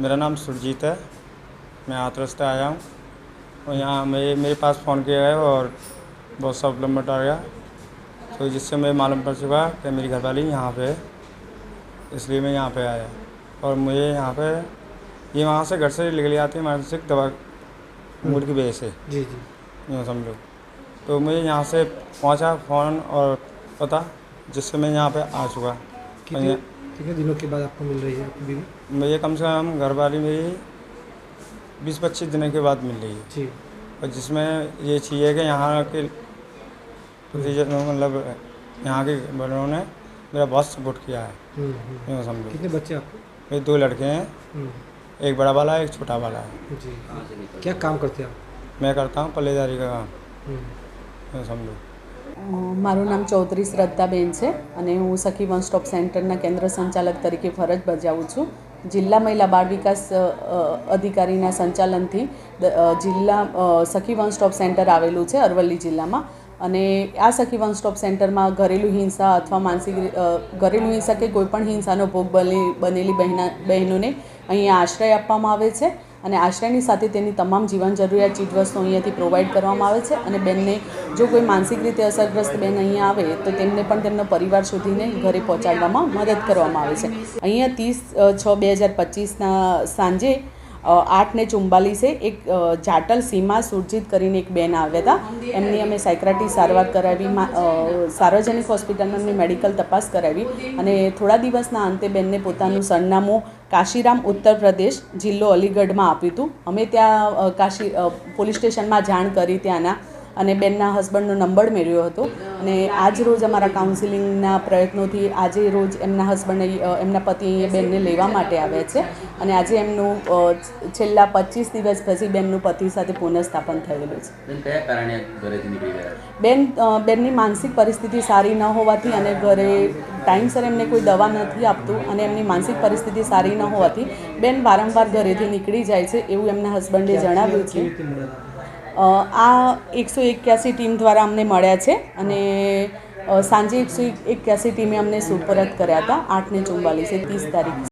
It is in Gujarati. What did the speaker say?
मेरा नाम सुरजीत है। मैं हाथरस से आया हूँ। और यहाँ मेरे मेरे पास फ़ोन किया गया और बहुत सा आ गया। तो जिससे मैं मालूम पड़ चुका कि मेरी घरवाली यहाँ पे है। इसलिए मैं यहाँ पे आया। और मुझे यहाँ पे ये वहाँ से घर से निकल आती है मानसिक दवा मूड की वजह से। जी जी। यूँ समझो। तो मुझे यहाँ से पहुँचा फ़ोन और पता जिससे मैं यहाँ पे आ चुका। कितने दिनों के बाद आपको मिल रही है आपकी बीवी मुझे कम से कम घर वाली मेरी बीस पच्चीस दिनों के बाद मिल रही है। जी। और जिसमें ये चाहिए कि यहाँ के मतलब यहाँ के बड़ों ने मेरा बहुत सपोर्ट किया है। हम्म, हम्म। यूँ समझो। कितने बच्चे आपको? मेरे दो लड़के हैं। हम्म, एक बड़ा वाला है एक छोटा वाला है। जी। क्या काम करते हैं आप? मैं करता हूँ पल्लेदारी का काम। समझो। મારું નામ ચૌધરી શ્રદ્ધાબેન છે અને હું સખી વન સ્ટોપ સેન્ટરના કેન્દ્ર સંચાલક તરીકે ફરજ બજાવું છું. જિલ્લા મહિલા બાળ વિકાસ અધિકારીના સંચાલનથી જિલ્લા સખી વન સ્ટોપ સેન્ટર આવેલું છે અરવલ્લી જિલ્લામાં. અને આ સખી વન સ્ટોપ સેન્ટરમાં ઘરેલું હિંસા અથવા માનસિક ઘરેલુ ઘરેલું હિંસા કે કોઈપણ હિંસાનો ભોગ બની, બનેલી બહેના, બહેનોને અહીંયા આશ્રય આપવામાં આવે છે. અને આશ્રયની સાથે તેની તમામ જીવન જરૂરિયાત ચીજવસ્તુ અહીંયાથી પ્રોવાઈડ કરવામાં આવે છે અને બેનને જો કોઈ માનસિક રીતે અસરગ્રસ્ત બેન અહીંયા આવે, તો તેમને પણ તેમનો પરિવાર સુધીને ઘરે પહોંચાડવામાં મદદ કરવામાં આવે છે. અહીંયા ત્રીસ છ, બે હજાર પચીસના સાંજે આઠ ને ચુમ્બાલીસે એક જાટલ સીમા સુરજીત કરીને એક બેન આવ્યા હતા. એમની અમે સાયક્રાટી સારવાર કરાવી સાર્વજનિક હોસ્પિટલમાં એમની મેડિકલ તપાસ કરાવી અને થોડા દિવસના અંતે બેનને પોતાનું સરનામું કાશીરામ ઉત્તર પ્રદેશ જિલ્લો અલીગઢમાં આપ્યું હતું. અમે ત્યાં કાશી પોલીસ સ્ટેશનમાં જાણ કરી ત્યાંના અને બેનના હસબન્ડનો નંબર મેળવ્યો હતો. અને આજ રોજ અમારા કાઉન્સિલિંગના પ્રયત્નોથી આજે રોજ એમના હસબન્ડ એમના પતિ અહીંયા બેનને લેવા માટે આવ્યા છે. અને આજે એમનું છેલ્લા પચીસ દિવસ પછી બેનનું પતિ સાથે પુનઃસ્થાપન થયેલું છે. બેન બેનની માનસિક પરિસ્થિતિ સારી ન હોવાથી અને ઘરે ટાઈમસર એમને કોઈ દવા નથી આપતું અને એમની માનસિક પરિસ્થિતિ સારી ન હોવાથી બેન વારંવાર ઘરેથી નીકળી જાય છે એવું એમના હસબન્ડે જણાવ્યું છે. આ એકસો એક્યાસી ટીમ દ્વારા અમને મળ્યા છે અને સાંજે એકસો એક્યાસી ટીમે અમને સુપરત કર્યા હતા, આઠને ચુમ્બાલીસે ત્રીસ તારીખ.